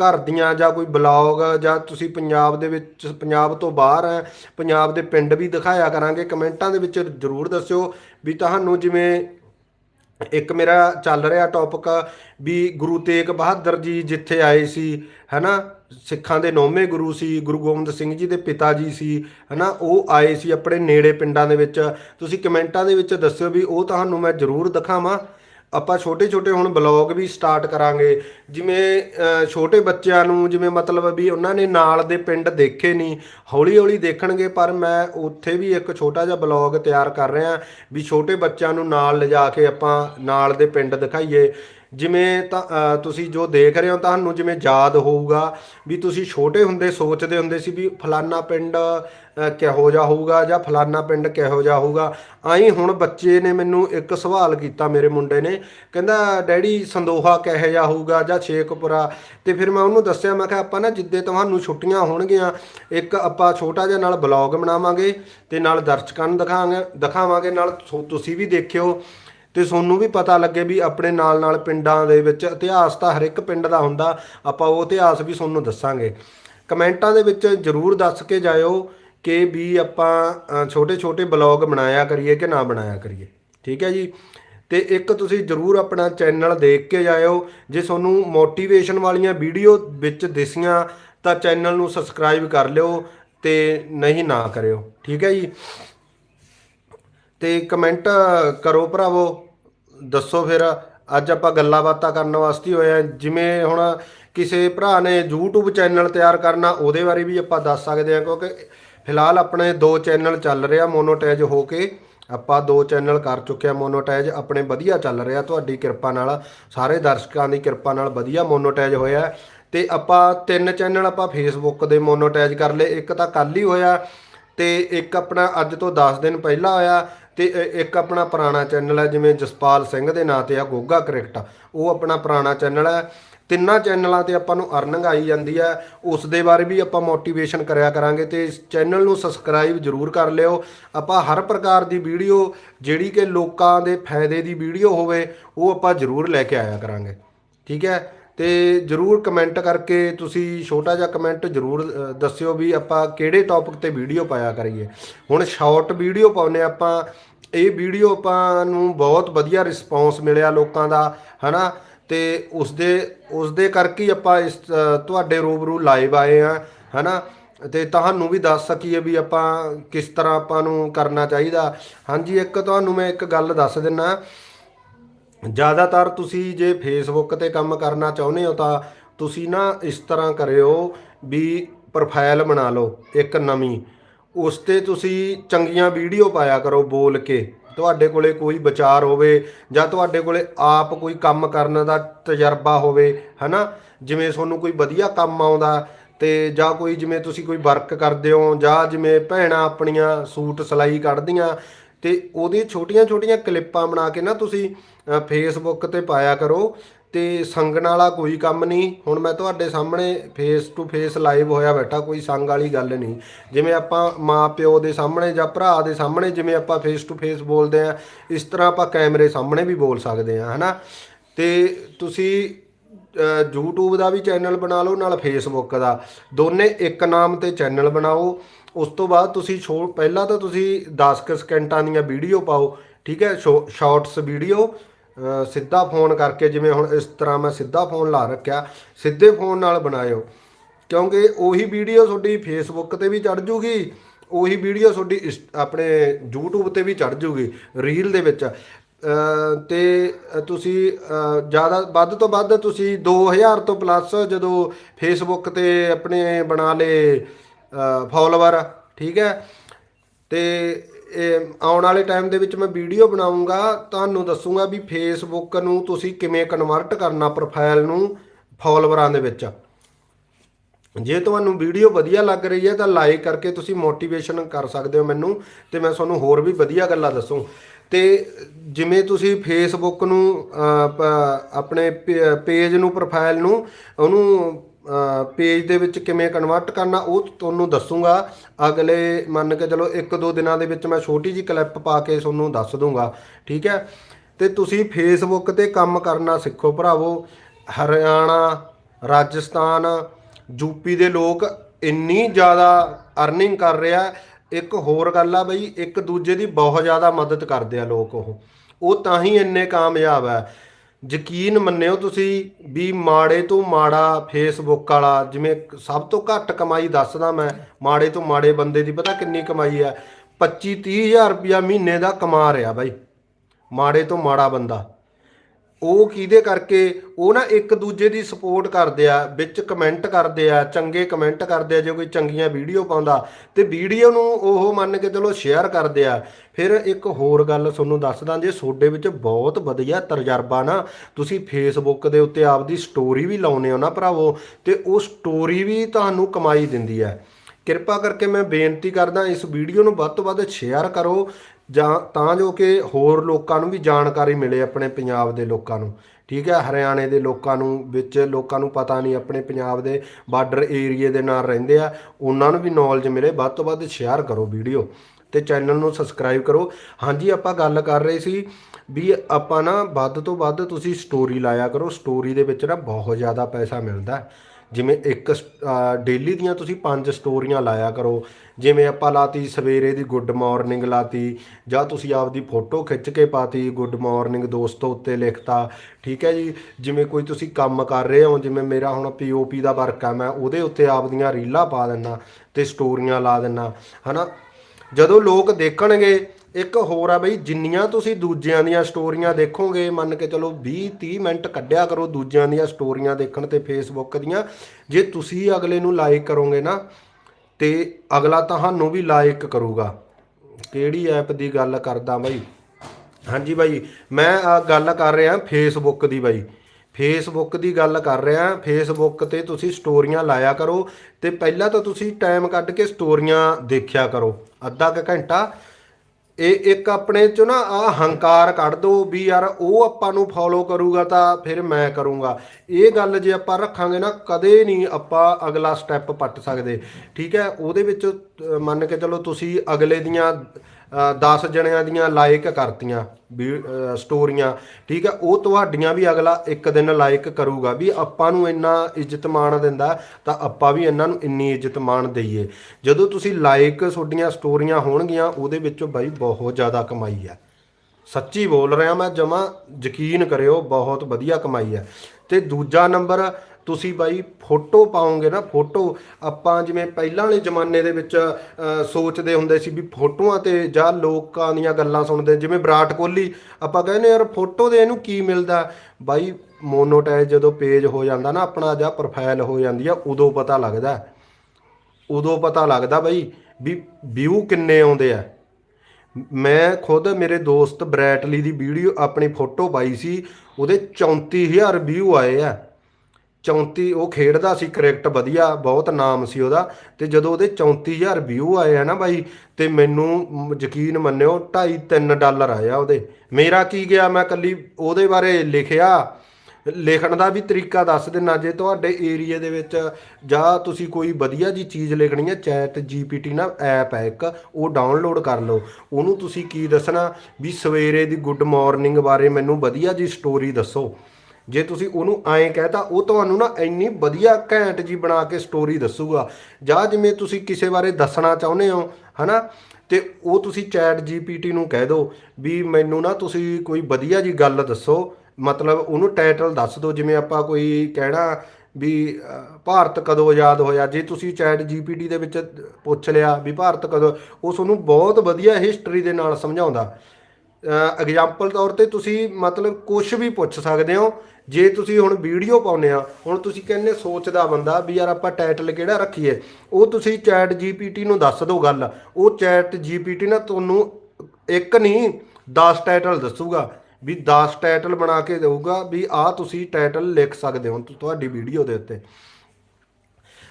ਘਰ ਦੀਆਂ ਜਾਂ ਕੋਈ ਬਲੌਗ ਜਾਂ ਤੁਸੀਂ ਪੰਜਾਬ ਦੇ ਵਿੱਚ, ਪੰਜਾਬ ਤੋਂ ਬਾਹਰ ਹੈ ਪੰਜਾਬ ਦੇ ਪਿੰਡ ਵੀ ਦਿਖਾਇਆ ਕਰਾਂਗੇ। ਕਮੈਂਟਾਂ ਦੇ ਵਿੱਚ ਜਰੂਰ ਦੱਸਿਓ ਵੀ ਤੁਹਾਨੂੰ ਜਿਵੇਂ ਇੱਕ ਮੇਰਾ ਚੱਲ ਰਿਹਾ ਟੌਪਿਕ ਵੀ ਗੁਰੂ ਤੇਗ ਬਹਾਦਰ ਜੀ ਜਿੱਥੇ ਆਏ ਸੀ, ਹੈਨਾ? ਸਿੱਖਾਂ ਦੇ ਨੌਵੇਂ ਗੁਰੂ ਸੀ, ਗੁਰੂ ਗੋਬਿੰਦ ਸਿੰਘ ਜੀ ਦੇ ਪਿਤਾ ਜੀ ਸੀ, ਹੈਨਾ, ਉਹ ਆਏ ਸੀ ਆਪਣੇ ਨੇੜੇ ਪਿੰਡਾਂ ਦੇ ਵਿੱਚ। ਤੁਸੀਂ ਕਮੈਂਟਾਂ ਦੇ ਵਿੱਚ ਦੱਸਿਓ ਵੀ ਉਹ ਤੁਹਾਨੂੰ ਮੈਂ ਜ਼ਰੂਰ ਦਿਖਾਵਾਂ। ਆਪਾਂ ਛੋਟੇ ਛੋਟੇ ਹੁਣ ਬਲੌਗ ਵੀ ਸਟਾਰਟ ਕਰਾਂਗੇ। ਜਿਵੇਂ ਛੋਟੇ ਬੱਚਿਆਂ ਨੂੰ ਜਿਵੇਂ ਮਤਲਬ ਵੀ ਉਹਨਾਂ ਨੇ ਨਾਲ ਦੇ ਪਿੰਡ ਦੇਖੇ ਨਹੀਂ ਹੌਲੀ ਹੌਲੀ ਦੇਖਣਗੇ, ਪਰ ਮੈਂ ਉੱਥੇ ਵੀ ਇੱਕ ਛੋਟਾ ਜਿਹਾ ਬਲੌਗ ਤਿਆਰ ਕਰ ਰਿਹਾ ਵੀ ਛੋਟੇ ਬੱਚਿਆਂ ਨੂੰ ਨਾਲ ਲਿਜਾ ਕੇ ਆਪਾਂ ਨਾਲ ਦੇ ਪਿੰਡ ਦਿਖਾਈਏ। ਜਿਵੇਂ ਤਾਂ ਤੁਸੀਂ ਜੋ ਦੇਖ ਰਹੇ ਹੋ ਤੁਹਾਨੂੰ, ਜਿਵੇਂ ਯਾਦ ਹੋਊਗਾ ਵੀ ਤੁਸੀਂ ਛੋਟੇ ਹੁੰਦੇ ਸੋਚਦੇ ਹੁੰਦੇ ਸੀ ਵੀ ਫਲਾਨਾ ਪਿੰਡ ਕਿਹੋ ਜਿਹਾ ਹੋਊਗਾ ਜਾਂ ਫਲਾਨਾ ਪਿੰਡ ਕਿਹੋ ਜਿਹਾ ਹੋਊਗਾ। ਆਈ ਹੁਣ ਬੱਚੇ ਨੇ ਮੈਨੂੰ ਇੱਕ ਸਵਾਲ ਕੀਤਾ ਮੇਰੇ ਮੁੰਡੇ ਨੇ, ਕਹਿੰਦਾ, ਡੈਡੀ, ਸੰਦੋਹਾ ਕਿਹੋ ਜਿਹਾ ਹੋਊਗਾ ਜਾਂ ਸ਼ੇਖਪੁਰਾ? ਤੇ ਫਿਰ ਮੈਂ ਉਹਨੂੰ ਦੱਸਿਆ, ਮੈਂ ਕਿਹਾ, ਆਪਾਂ ਨਾ ਜਿੱਦੇ ਤੁਹਾਨੂੰ ਛੁੱਟੀਆਂ ਹੋਣਗੀਆਂ, ਇੱਕ ਆਪਾਂ ਛੋਟਾ ਜਿਹਾ ਨਾਲ ਬਲੌਗ ਬਣਾਵਾਂਗੇ ਤੇ ਨਾਲ ਦਰਸ਼ਕਾਂ ਨੂੰ ਦਿਖਾਵਾਂਗੇ ਦਿਖਾਵਾਂਗੇ, ਨਾਲ ਤੁ- ਤੁਸੀਂ ਵੀ ਦੇਖਿਓ। ਤੇ ਤੁਹਾਨੂੰ ਵੀ ਪਤਾ ਲੱਗੇ ਵੀ ਆਪਣੇ ਨਾਲ ਨਾਲ ਪਿੰਡਾਂ ਦੇ ਵਿੱਚ ਇਤਿਹਾਸ ਤਾਂ ਹਰ ਇੱਕ ਪਿੰਡ ਦਾ ਹੁੰਦਾ, ਆਪਾਂ ਉਹ ਇਤਿਹਾਸ ਵੀ ਤੁਹਾਨੂੰ ਦੱਸਾਂਗੇ। ਕਮੈਂਟਾਂ ਦੇ ਵਿੱਚ ਜਰੂਰ ਦੱਸ ਕੇ ਜਾਇਓ ਕਿ ਵੀ ਆਪਾਂ ਛੋਟੇ ਛੋਟੇ ਬਲੌਗ ਬਣਾਇਆ ਕਰੀਏ ਕਿ ਨਾ ਬਣਾਇਆ ਕਰੀਏ। ਠੀਕ ਹੈ ਜੀ? ਤੇ ਇੱਕ ਤੁਸੀਂ ਜਰੂਰ ਆਪਣਾ ਚੈਨਲ ਦੇਖ ਕੇ ਜਾਇਓ। ਜੇ ਤੁਹਾਨੂੰ ਮੋਟੀਵੇਸ਼ਨ ਵਾਲੀਆਂ ਵੀਡੀਓ ਵਿੱਚ ਦਿਸੀਆਂ, ਤਾਂ ਚੈਨਲ ਨੂੰ ਸਬਸਕ੍ਰਾਈਬ ਕਰ ਲਿਓ ਤੇ ਨਹੀਂ ਨਾ ਕਰਿਓ। ਠੀਕ ਹੈ ਜੀ? ਤੇ ਕਮੈਂਟ ਕਰੋ ਭਰਾਵੋ, ਦੱਸੋ ਫਿਰ, ਅੱਜ ਆਪਾਂ ਗੱਲਾਂ ਬਾਤਾਂ ਕਰਨ ਵਾਸਤੇ ਹੋਏ ਆ ਜਿਵੇਂ ਹੁਣ ਕਿਸੇ ਭਰਾ ਨੇ YouTube ਚੈਨਲ ਤਿਆਰ ਕਰਨਾ, ਉਹਦੇ ਬਾਰੇ ਵੀ ਆਪਾਂ ਦੱਸ ਸਕਦੇ ਆ ਕਿਉਂਕਿ ਫਿਲਹਾਲ ਆਪਣੇ ਦੋ ਚੈਨਲ ਚੱਲ ਰਿਹਾ ਮੋਨੋਟਾਈਜ਼ ਹੋ ਕੇ। ਆਪਾਂ ਦੋ ਚੈਨਲ ਕਰ ਚੁੱਕੇ ਆ ਮੋਨੋਟਾਈਜ਼ ਆਪਣੇ ਵਧੀਆ ਚੱਲ ਰਿਹਾ। ਤੁਹਾਡੀ ਕਿਰਪਾ ਨਾਲ, ਸਾਰੇ ਦਰਸ਼ਕਾਂ ਦੀ ਕਿਰਪਾ ਨਾਲ ਵਧੀਆ ਮੋਨੋਟਾਈਜ਼ ਹੋਇਆ ਤੇ ਆਪਾਂ ਤਿੰਨ ਚੈਨਲ ਆਪਾਂ ਫੇਸਬੁੱਕ ਦੇ ਮੋਨੋਟਾਈਜ਼ ਕਰ ਲਏ। ਇੱਕ ਤਾਂ ਕੱਲ ਹੀ ਹੋਇਆ, ਤੇ ਇੱਕ ਆਪਣਾ ਅੱਜ ਤੋਂ 10 ਦਿਨ ਪਹਿਲਾਂ ਹੋਇਆ। ਤੇ ਇੱਕ ਆਪਣਾ ਪੁਰਾਣਾ ਚੈਨਲ ਹੈ, ਜਿਵੇਂ ਜਸਪਾਲ ਸਿੰਘ ਦੇ ਨਾਂ ਤੇ ਆ, ਗੋਗਾ ਕ੍ਰਿਕਟ। ਉਹ ਆਪਣਾ ਪੁਰਾਣਾ ਚੈਨਲ ਹੈ। ਤਿੰਨਾਂ ਚੈਨਲਾਂ ਤੇ ਆਪਾਂ ਨੂੰ ਅਰਨਿੰਗ ਆਈ ਜਾਂਦੀ ਹੈ। ਉਸ ਦੇ ਬਾਰੇ ਵੀ ਆਪਾਂ ਮੋਟੀਵੇਸ਼ਨ ਕਰਿਆ ਕਰਾਂਗੇ ਤੇ ਇਸ ਚੈਨਲ ਨੂੰ ਸਬਸਕ੍ਰਾਈਬ ਜਰੂਰ ਕਰ ਲਿਓ। ਆਪਾਂ ਹਰ ਪ੍ਰਕਾਰ ਦੀ ਵੀਡੀਓ, ਜਿਹੜੀ ਕਿ ਲੋਕਾਂ ਦੇ ਫਾਇਦੇ ਦੀ ਵੀਡੀਓ ਹੋਵੇ, ਉਹ ਆਪਾਂ ਜਰੂਰ ਲੈ ਕੇ ਆਇਆ ਕਰਾਂਗੇ। ਠੀਕ ਹੈ? ਤੇ ਜਰੂਰ ਕਮੈਂਟ ਕਰਕੇ ਤੁਸੀਂ ਛੋਟਾ ਜਿਹਾ ਕਮੈਂਟ ਜਰੂਰ ਦੱਸਿਓ ਵੀ ਆਪਾਂ ਕਿਹੜੇ ਟੌਪਿਕ ਤੇ ਵੀਡੀਓ ਪਾਇਆ ਕਰੀਏ। ਹੁਣ ਸ਼ਾਰਟ ਵੀਡੀਓ ਪਾਉਨੇ ਆਪਾਂ। ਇਹ ਵੀਡੀਓ ਆਪਾਂ ਨੂੰ ਬਹੁਤ ਵਧੀਆ ਰਿਸਪੌਂਸ ਮਿਲਿਆ ਲੋਕਾਂ ਦਾ, ਹਨਾ? ਤੇ ਉਸ ਦੇ ਉਸ ਦੇ ਕਰਕੇ ਹੀ ਆਪਾਂ ਇਸ ਤੁਹਾਡੇ ਰੂਬਰੂ ਲਾਈਵ ਆਏ ਆ ਹਨਾ? ਤੇ ਤੁਹਾਨੂੰ ਵੀ ਦੱਸ ਸਕੀਏ ਵੀ ਆਪਾਂ ਕਿਸ ਤਰ੍ਹਾਂ ਆਪਾਂ ਨੂੰ ਕਰਨਾ ਚਾਹੀਦਾ। ਹਾਂਜੀ, ਇੱਕ ਤੁਹਾਨੂੰ ਮੈਂ ਇੱਕ ਗੱਲ ਦੱਸ ਦਿੰਨਾ। ਜ਼ਿਆਦਾਤਰ ਤੁਸੀਂ ਜੇ ਫੇਸਬੁੱਕ ਤੇ ਕੰਮ ਕਰਨਾ ਚਾਹੁੰਦੇ ਹੋ ਤਾਂ ਤੁਸੀਂ ਨਾ ਇਸ ਤਰ੍ਹਾਂ ਕਰਿਓ ਵੀ ਪ੍ਰੋਫਾਈਲ ਬਣਾ ਲਓ ਇੱਕ ਨਵੀਂ। ਉਸ ਤੇ ਤੁਸੀਂ ਚੰਗੀਆਂ ਵੀਡੀਓ ਪਾਇਆ ਕਰੋ ਬੋਲ ਕੇ। ਤੁਹਾਡੇ ਕੋਲੇ ਕੋਈ ਵਿਚਾਰ ਹੋਵੇ ਜਾਂ ਤੁਹਾਡੇ ਕੋਲੇ ਆਪ ਕੋਈ ਕੰਮ ਕਰਨ ਦਾ ਤਜਰਬਾ ਹੋਵੇ, ਹਨਾ? ਜਿਵੇਂ ਤੁਹਾਨੂੰ ਕੋਈ ਵਧੀਆ ਕੰਮ ਆਉਂਦਾ ਤੇ ਜਾਂ ਕੋਈ ਜਿਵੇਂ ਤੁਸੀਂ ਕੋਈ ਵਰਕ ਕਰਦੇ ਹੋ ਜਾਂ ਜਿਵੇਂ ਭੈਣਾਂ ਆਪਣੀਆਂ ਸੂਟ ਸਿਲਾਈ ਕੱਢਦੀਆਂ ਤੇ ਉਹਦੀਆਂ ਛੋਟੀਆਂ-ਛੋਟੀਆਂ ਕਲਿੱਪਾਂ ਬਣਾ ਕੇ ਨਾ ਤੁਸੀਂ ਫੇਸਬੁੱਕ ਤੇ ਪਾਇਆ ਕਰੋ ਤੇ ਸੰਗਣ ਵਾਲਾ ਕੋਈ ਕੰਮ ਨਹੀਂ। ਹੁਣ ਮੈਂ ਤੁਹਾਡੇ ਸਾਹਮਣੇ ਫੇਸ ਟੂ ਫੇਸ ਲਾਈਵ ਹੋਇਆ ਬੈਠਾ ਕੋਈ ਸੰਗ ਵਾਲੀ ਗੱਲ ਨਹੀਂ। ਜਿਵੇਂ ਆਪਾਂ ਮਾਂ ਪਿਓ ਦੇ ਸਾਹਮਣੇ ਜਾਂ ਭਰਾ ਦੇ ਸਾਹਮਣੇ ਜਿਵੇਂ ਆਪਾਂ ਫੇਸ ਟੂ ਫੇਸ ਬੋਲਦੇ ਆ ਇਸ ਤਰ੍ਹਾਂ ਆਪਾਂ ਕੈਮਰੇ ਸਾਹਮਣੇ ਵੀ ਬੋਲ ਸਕਦੇ ਆ ਹਨਾ? ਤੇ ਤੁਸੀਂ ਅ, YouTube ਦਾ ਵੀ ਚੈਨਲ ਬਣਾ ਲਓ ਨਾਲ Facebook ਦਾ। ਦੋਨੇ ਇੱਕ ਨਾਮ ਤੇ ਚੈਨਲ ਬਣਾਓ। ਉਸ ਤੋਂ ਬਾਅਦ ਤੁਸੀਂ ਛੋ ਪਹਿਲਾਂ ਤਾਂ ਤੁਸੀਂ 10 ਕੁ ਸਕਿੰਟਾਂ ਦੀਆਂ ਵੀਡੀਓ ਪਾਓ ਠੀਕ ਹੈ? ਸ਼ਾਰਟਸ ਵੀਡੀਓ ਸਿੱਧਾ ਫੋਨ ਕਰਕੇ ਜਿਵੇਂ ਹੁਣ ਇਸ ਤਰ੍ਹਾਂ ਮੈਂ ਸਿੱਧਾ ਫੋਨ ਲਾ ਰੱਖਿਆ ਸਿੱਧੇ ਫੋਨ ਨਾਲ ਬਣਾਇਓ। ਕਿਉਂਕਿ ਉਹੀ ਵੀਡੀਓ ਤੁਹਾਡੀ ਫੇਸਬੁੱਕ ਤੇ ਵੀ ਚੜ ਜੂਗੀ ਉਹੀ ਵੀਡੀਓ ਤੁਹਾਡੀ ਇਸ- ਆਪਣੇ YouTube ਤੇ ਵੀ ਚੜ ਜੂਗੀ ਰੀਲ ਦੇ ਵਿੱਚ। ਅ, ਤੇ ਤੁਸੀਂ ਜ਼ਿਆਦਾ ਵੱਧ ਤੋਂ ਵੱਧ ਤੁਸੀਂ 2000 ਤੋਂ ਪਲੱਸ ਜਦੋਂ ਫੇਸਬੁੱਕ ਤੇ ਆਪਣੇ ਬਣਾ ਲੇ ਫਾਲੋਅਰ ਠੀਕ ਹੈ? ਤੇ ਇਹ ਆਉਣ ਵਾਲੇ ਟਾਈਮ ਦੇ ਵਿੱਚ ਮੈਂ ਵੀਡੀਓ ਬਣਾਉਂਗਾ ਤੁਹਾਨੂੰ ਦੱਸੂਗਾ ਵੀ ਫੇਸਬੁੱਕ ਨੂੰ ਤੁਸੀਂ ਕਿਵੇਂ ਕਨਵਰਟ ਕਰਨਾ ਪ੍ਰੋਫਾਈਲ ਨੂੰ ਫਾਲੋਅਰਾਂ ਦੇ ਵਿੱਚ। ਜੇ ਤੁਹਾਨੂੰ ਵੀਡੀਓ ਵਧੀਆ ਲੱਗ ਰਹੀ ਹੈ ਤਾਂ ਲਾਈਕ ਕਰਕੇ ਤੁਸੀਂ ਮੋਟੀਵੇਸ਼ਨ ਕਰ ਸਕਦੇ ਹੋ ਮੈਨੂੰ ਤੇ ਮੈਂ ਤੁਹਾਨੂੰ ਹੋਰ ਵੀ ਵਧੀਆ ਗੱਲਾਂ ਦੱਸੂ। ਤੇ ਜਿਵੇਂ ਤੁਸੀਂ ਫੇਸਬੁੱਕ ਨੂੰ ਅਹ, ਪ- ਆਪਣੇ ਪੇਜ ਨੂੰ ਪ੍ਰੋਫਾਈਲ ਨੂੰ ਉਹਨੂੰ ਪੇਜ ਦੇ ਵਿੱਚ ਕਿਵੇਂ ਕਨਵਰਟ ਕਰਨਾ, ਉਹ ਤੁਹਾਨੂੰ ਦੱਸੂਗਾ। ਅਗਲੇ, ਮੰਨ ਕੇ ਚਲੋ, ਇੱਕ ਦੋ ਦਿਨਾਂ ਦੇ ਵਿੱਚ ਮੈਂ ਛੋਟੀ ਜੀ ਕਲਿੱਪ ਪਾ ਕੇ ਤੁਹਾਨੂੰ ਦੱਸ ਦੂੰਗਾ, ਠੀਕ ਹੈ? ਤੇ ਤੁਸੀਂ ਫੇਸਬੁੱਕ ਤੇ ਕੰਮ ਕਰਨਾ ਸਿੱਖੋ ਭਰਾਵੋ। ਹਰਿਆਣਾ, ਰਾਜਸਥਾਨ ਯੂਪੀ ਦੇ ਲੋਕ ਇੰਨੀ ਜ਼ਿਆਦਾ ਅਰਨਿੰਗ ਕਰ ਰਿਹਾ ਇੱਕ ਹੋਰ ਗੱਲ ਆ ਬਈ, ਇੱਕ ਦੂਜੇ ਦੀ ਬਹੁਤ ਜ਼ਿਆਦਾ ਮਦਦ ਕਰਦੇ ਆ ਲੋਕ ਉਹ। ਉਹ ਤਾਂ ਹੀ ਇੰਨੇ ਕਾਮਯਾਬ ਹੈ। ਯਕੀਨ ਮੰਨਿਓ ਤੁਸੀਂ ਵੀ ਮਾੜੇ ਤੋਂ ਮਾੜਾ ਫੇਸਬੁੱਕ ਵਾਲਾ ਜਿਵੇਂ ਸਭ ਤੋਂ ਘੱਟ ਕਮਾਈ ਦੱਸਦਾ ਮੈਂ, ਮਾੜੇ ਤੋਂ ਮਾੜੇ ਬੰਦੇ ਦੀ, ਪਤਾ ਕਿੰਨੀ ਕਮਾਈ ਹੈ 25 30000 ਰੁਪਇਆ ਮਹੀਨੇ ਦਾ ਕਮਾ ਰਿਹਾ ਬਾਈ, ਮਾੜੇ ਤੋਂ ਮਾੜਾ ਬੰਦਾ। ਉਹ ਕਿਹਦੇ ਕਰਕੇ? ਉਹ ਨਾ ਇੱਕ ਦੂਜੇ ਦੀ ਸਪੋਰਟ ਕਰਦੇ ਆ, ਵਿੱਚ ਕਮੈਂਟ ਕਰਦੇ ਆ, ਚੰਗੇ ਕਮੈਂਟ ਕਰਦੇ ਆ, ਜੇ ਕੋਈ ਚੰਗੀਆਂ ਵੀਡੀਓ ਪਾਉਂਦਾ। ਤੇ ਵੀਡੀਓ ਨੂੰ ਉਹ ਮੰਨ ਕੇ ਚਲੋ ਸ਼ੇਅਰ ਕਰਦੇ ਆ। ਫਿਰ ਇੱਕ ਹੋਰ ਗੱਲ ਤੁਹਾਨੂੰ ਦੱਸਦਾ ਜੇ ਤੁਹਾਡੇ ਵਿੱਚ ਬਹੁਤ ਵਧੀਆ ਤਜਰਬਾ ਨਾ, ਤੁਸੀਂ ਫੇਸਬੁੱਕ ਦੇ ਉੱਤੇ ਆਪਦੀ ਸਟੋਰੀ ਵੀ ਲਾਉਨੇ ਹੋ ਨਾ ਭਰਾਵੋ, ਤੇ ਉਹ ਸਟੋਰੀ ਵੀ ਤੁਹਾਨੂੰ ਕਮਾਈ ਦਿੰਦੀ ਹੈ। ਕਿਰਪਾ ਕਰਕੇ ਮੈਂ ਬੇਨਤੀ ਕਰਦਾ, ਇਸ ਵੀਡੀਓ ਨੂੰ ਵੱਧ ਤੋਂ ਵੱਧ ਸ਼ੇਅਰ ਕਰੋ ਜਾਂ ਤਾਂ ਜੋ ਕਿ ਹੋਰ ਲੋਕਾਂ ਨੂੰ ਵੀ ਜਾਣਕਾਰੀ ਮਿਲੇ ਆਪਣੇ ਪੰਜਾਬ ਦੇ ਲੋਕਾਂ ਨੂੰ। ਠੀਕ ਹੈ, ਹਰਿਆਣੇ ਦੇ ਲੋਕਾਂ ਨੂੰ, ਵਿੱਚ ਲੋਕਾਂ ਨੂੰ ਪਤਾ ਨਹੀਂ ਆਪਣੇ ਪੰਜਾਬ ਦੇ ਬਾਰਡਰ ਏਰੀਏ ਦੇ ਨਾਲ ਰਹਿੰਦੇ ਆ, ਉਹਨਾਂ ਨੂੰ ਵੀ ਨੌਲੇਜ ਮਿਲੇ। ਵੱਧ ਤੋਂ ਵੱਧ ਸ਼ੇਅਰ ਕਰੋ ਵੀਡੀਓ ਤੇ ਚੈਨਲ ਨੂੰ ਸਬਸਕ੍ਰਾਈਬ ਕਰੋ। ਹਾਂਜੀ, ਆਪਾਂ ਗੱਲ ਕਰ ਰਹੇ ਸੀ ਵੀ ਆਪਾਂ ਨਾ ਵੱਧ ਤੋਂ ਵੱਧ ਤੁਸੀਂ ਸਟੋਰੀ ਲਾਇਆ ਕਰੋ। ਸਟੋਰੀ ਦੇ ਵਿੱਚ ਨਾ ਬਹੁਤ ਜ਼ਿਆਦਾ ਪੈਸਾ ਮਿਲਦਾ। ਹੈ। ਜਿਵੇਂ ਇੱਕ ਡੇਲੀ ਦੀਆਂ ਤੁਸੀਂ ਪੰਜ ਸਟੋਰੀਆਂ ਲਾਇਆ ਕਰੋ। ਜਿਵੇਂ ਆਪਾਂ ਲਾਤੀ ਸਵੇਰੇ ਦੀ ਗੁੱਡ ਮਾਰਨਿੰਗ ਲਾਤੀ, ਜਾਂ ਤੁਸੀਂ ਆਪਦੀ ਫੋਟੋ ਖਿੱਚ ਕੇ ਪਾਤੀ ਗੁੱਡ ਮਾਰਨਿੰਗ ਦੋਸਤੋ ਉੱਤੇ ਲਿਖਤਾ, ਠੀਕ ਹੈ ਜੀ? ਜਿਵੇਂ ਕੋਈ ਤੁਸੀਂ ਕੰਮ ਕਰ ਰਹੇ ਹੋ, ਜਿਵੇਂ ਮੇਰਾ ਹੁਣ ਪੀਓਪੀ ਦਾ ਵਰਕ ਆ, ਮੈਂ ਉਹਦੇ ਉੱਤੇ ਆਪਦੀਆਂ ਰੀਲਾਂ ਪਾ ਦਿੰਨਾ ਤੇ ਸਟੋਰੀਆਂ ਲਾ ਦਿੰਨਾ ਹਨਾ? ਜਦੋਂ ਲੋਕ ਦੇਖਣਗੇ ਇੱਕ ਹੋਰ ਆ ਬਈ, ਜਿੰਨੀਆਂ ਤੁਸੀਂ ਦੂਜਿਆਂ ਦੀਆਂ ਸਟੋਰੀਆਂ ਦੇਖੋਗੇ, ਮੰਨ ਕੇ ਚਲੋ 20 30 ਮਿੰਟ ਕੱਢਿਆ ਕਰੋ ਦੂਜਿਆਂ ਦੀਆਂ ਸਟੋਰੀਆਂ ਦੇਖਣ ਤੇ ਫੇਸਬੁੱਕ ਦੀਆਂ, ਜੇ ਤੁਸੀਂ ਅਗਲੇ ਨੂੰ ਲਾਈਕ ਕਰੋਗੇ ਨਾ, ਤੇ ਅਗਲਾ ਤੁਹਾਨੂੰ ਵੀ ਲਾਈਕ ਕਰੂਗਾ। ਕਿਹੜੀ ਐਪ ਦੀ ਗੱਲ ਕਰਦਾ ਬਾਈ? ਹਾਂਜੀ ਬਾਈ, ਮੈਂ ਗੱਲ ਕਰ ਰਿਹਾ ਫੇਸਬੁੱਕ ਦੀ ਬਾਈ। ਫੇਸਬੁੱਕ ਦੀ ਗੱਲ ਕਰ ਰਿਹਾ ਫੇਸਬੁੱਕ ਤੇ ਤੁਸੀਂ ਸਟੋਰੀਆਂ ਲਾਇਆ ਕਰੋ, ਤੇ ਪਹਿਲਾਂ ਤਾਂ ਤੁਸੀਂ ਟਾਈਮ ਕੱਢ ਕੇ ਸਟੋਰੀਆਂ ਦੇਖਿਆ ਕਰੋ। ਅੱਧਾ ਕੁ ਘੰਟਾ ਇਹ ਇੱਕ ਆਪਣੇ ਚੋਂ ਨਾ ਆ ਹੰਕਾਰ ਕੱਢ ਦੋ ਵੀ ਯਾਰ ਉਹ ਆਪਾਂ ਨੂੰ ਫੋਲੋ ਕਰੂਗਾ ਤਾਂ ਫਿਰ ਮੈਂ ਕਰੂੰਗਾ। ਇਹ ਗੱਲ ਜੇ ਆਪਾਂ ਰੱਖਾਂਗੇ ਨਾ, ਕਦੇ ਨਹੀਂ ਆਪਾਂ ਅਗਲਾ ਸਟੈਪ ਪੱਟ ਸਕਦੇ। ਠੀਕ ਹੈ? ਉਹਦੇ ਵਿੱਚ ਮੰਨ ਕੇ ਚਲੋ ਤੁਸੀਂ ਅਗਲੇ ਦੀਆਂ 10 ਜਣਿਆਂ ਦੀਆਂ ਲਾਇਕ ਕਰਤੀਆਂ, ਵੀ ਸਟੋਰੀਆਂ ਠੀਕ ਹੈ? ਉਹ ਤੁਹਾਡੀਆਂ ਵੀ ਅਗਲਾ ਇੱਕ ਦਿਨ ਲਾਇਕ ਕਰੂਗਾ ਵੀ ਆਪਾਂ ਨੂੰ ਇੰਨਾ ਇੱਜ਼ਤ ਮਾਣ ਦਿੰਦਾ ਤਾਂ ਆਪਾਂ ਵੀ ਇਹਨਾਂ ਨੂੰ ਇੰਨੀ ਇੱਜ਼ਤ ਮਾਣ ਦਈਏ। ਜਦੋਂ ਤੁਸੀਂ ਲਾਇਕ ਤੁਹਾਡੀਆਂ ਸਟੋਰੀਆਂ ਹੋਣਗੀਆਂ, ਉਹਦੇ ਵਿੱਚੋਂ ਬਾਈ ਬਹੁਤ ਜ਼ਿਆਦਾ ਕਮਾਈ ਹੈ। ਸੱਚੀ ਬੋਲ ਰਿਹਾ ਮੈਂ, ਜਮਾ ਯਕੀਨ ਕਰਿਓ, ਬਹੁਤ ਵਧੀਆ ਕਮਾਈ ਹੈ। ਤੇ ਦੂਜਾ ਨੰਬਰ ਤੁਸੀਂ ਬਾਈ ਫੋਟੋ ਪਾਓਗੇ ਨਾ, ਫੋਟੋ ਆਪਾਂ ਜਿਵੇਂ ਪਹਿਲਾਂ ਵਾਲੇ ਜ਼ਮਾਨੇ ਦੇ ਵਿੱਚ ਸੋਚਦੇ ਹੁੰਦੇ ਸੀ ਵੀ ਫੋਟੋਆਂ ਤੇ ਜਾਂ ਲੋਕਾਂ ਦੀਆਂ ਗੱਲਾਂ ਸੁਣਦੇ, ਜਿਵੇਂ ਵਿਰਾਟ ਕੋਹਲੀ, ਆਪਾਂ ਕਹਿੰਦੇ ਯਾਰ ਫੋਟੋ ਦੇ ਇਹਨੂੰ ਕੀ ਮਿਲਦਾ? ਬਾਈ ਮੋਨੋਟਾਈਜ਼ ਜਦੋਂ ਪੇਜ ਹੋ ਜਾਂਦਾ ਨਾ, ਆਪਣਾ ਜਾਂ ਪ੍ਰੋਫਾਈਲ ਹੋ ਜਾਂਦੀ ਆ, ਉਦੋਂ ਪਤਾ ਲੱਗਦਾ। ਉਦੋਂ ਪਤਾ ਲੱਗਦਾ ਬਾਈ ਵੀ ਵਿਊ ਕਿੰਨੇ ਆਉਂਦੇ ਆ। ਮੈਂ ਖੁਦ ਮੇਰੇ ਦੋਸਤ ਬ੍ਰੈਟਲੀ ਦੀ ਵੀਡੀਓ ਆਪਣੀ ਫੋਟੋ ਪਾਈ ਸੀ, ਉਹਦੇ 34000 ਵਿਊ ਆਏ ਆ। 34 ਉਹ ਖੇਡਦਾ ਸੀ, ਕ੍ਰਿਕਟ ਵਧੀਆ, ਬਹੁਤ ਨਾਮ ਸੀ ਉਹਦਾ। ਤੇ ਜਦੋਂ ਉਹਦੇ 34000 ਵਿਊ ਆਏ ਆ ਨਾ ਬਾਈ, ਤੇ ਮੈਨੂੰ ਯਕੀਨ ਮੰਨਿਓ 2.5 3 ਡਾਲਰ ਆਇਆ ਉਹਦੇ। ਮੇਰਾ ਕੀ ਗਿਆ, ਮੈਂ ਕੱਲੀ ਉਹਦੇ ਬਾਰੇ ਲਿਖਿਆ। ਲਿਖਣ ਦਾ ਵੀ ਤਰੀਕਾ ਦੱਸ ਦਿੰਨਾ, ਜੇ ਤੁਹਾਡੇ ਏਰੀਆ ਦੇ ਵਿੱਚ ਜਾਂ ਤੁਸੀਂ ਕੋਈ ਵਧੀਆ ਜੀ ਚੀਜ਼ ਲਿਖਣੀ ਹੈ, ਚੈਟ ਜੀਪੀਟੀ ਨਾ ਐਪ ਹੈ ਇੱਕ, ਉਹ ਡਾਊਨਲੋਡ ਕਰ ਲਓ। ਉਹਨੂੰ ਤੁਸੀਂ ਕੀ ਦੱਸਣਾ ਵੀ ਸਵੇਰੇ ਦੀ ਗੁੱਡ ਮਾਰਨਿੰਗ ਬਾਰੇ ਮੈਨੂੰ ਵਧੀਆ ਜੀ ਸਟੋਰੀ ਦੱਸੋ। ਜੇ ਤੁਸੀਂ ਉਹਨੂੰ ਐਂ ਕਹਤਾ ਉਹ ਤੁਹਾਨੂੰ ਨਾ ਇੰਨੀ ਵਧੀਆ ਘੈਂਟ ਜੀ ਬਣਾ ਕੇ ਸਟੋਰੀ ਦੱਸੂਗਾ। ਜਾਂ ਜਿਵੇਂ ਤੁਸੀਂ ਕਿਸੇ ਬਾਰੇ ਦੱਸਣਾ ਚਾਹੁੰਦੇ ਹੋ, ਹਨਾ? ਤੇ ਉਹ ਤੁਸੀਂ ਚੈਟ ਜੀਪੀਟੀ ਨੂੰ ਕਹਿ ਦਿਓ ਵੀ ਮੈਨੂੰ ਨਾ ਤੁਸੀਂ ਕੋਈ ਵਧੀਆ ਜੀ ਗੱਲ ਦੱਸੋ। ਮਤਲਬ ਉਹਨੂੰ ਟਾਈਟਲ ਦੱਸ ਦਿਓ ਜਿਵੇਂ ਆਪਾਂ ਕੋਈ ਕਹਿਣਾ ਵੀ ਭਾਰਤ ਕਦੋਂ ਆਜ਼ਾਦ ਹੋਇਆ? ਜੇ ਤੁਸੀਂ ਚੈਟ ਜੀਪੀਟੀ ਦੇ ਵਿੱਚ ਪੁੱਛ ਲਿਆ ਵੀ ਭਾਰਤ ਕਦੋਂ ਉਸ ਤੁਹਾਨੂੰ ਬਹੁਤ ਵਧੀਆ ਹਿਸਟਰੀ ਦੇ ਨਾਲ ਸਮਝਾਉਂਦਾ। ਐਗਜ਼ਾਮਪਲ ਤੌਰ ਤੇ ਤੁਸੀਂ ਮਤਲਬ ਕੁਝ ਵੀ ਪੁੱਛ ਸਕਦੇ ਹੋ। ਜੇ ਤੁਸੀਂ ਹੁਣ ਵੀਡੀਓ ਪਾਉਨੇ ਆ, ਹੁਣ ਤੁਸੀਂ ਕਹਿੰਦੇ ਸੋਚਦਾ ਬੰਦਾ ਵੀ ਯਾਰ ਆਪਾਂ ਟਾਈਟਲ ਕਿਹੜਾ ਰੱਖੀਏ, ਉਹ ਤੁਸੀਂ ਚੈਟ ਜੀਪੀਟੀ ਨੂੰ ਦੱਸ ਦਿਓ ਗੱਲ, ਉਹ ਚੈਟ ਜੀਪੀਟੀ ਨਾ ਤੁਹਾਨੂੰ ਇੱਕ ਨਹੀਂ 10 ਟਾਈਟਲ ਦੱਸੂਗਾ, ਵੀ 10 ਟਾਈਟਲ ਬਣਾ ਕੇ ਦੇਊਗਾ ਵੀ ਆਹ ਤੁਸੀਂ ਟਾਈਟਲ ਲਿਖ ਸਕਦੇ ਹੋ ਤੁਹਾਡੀ ਵੀਡੀਓ ਦੇ ਉੱਤੇ।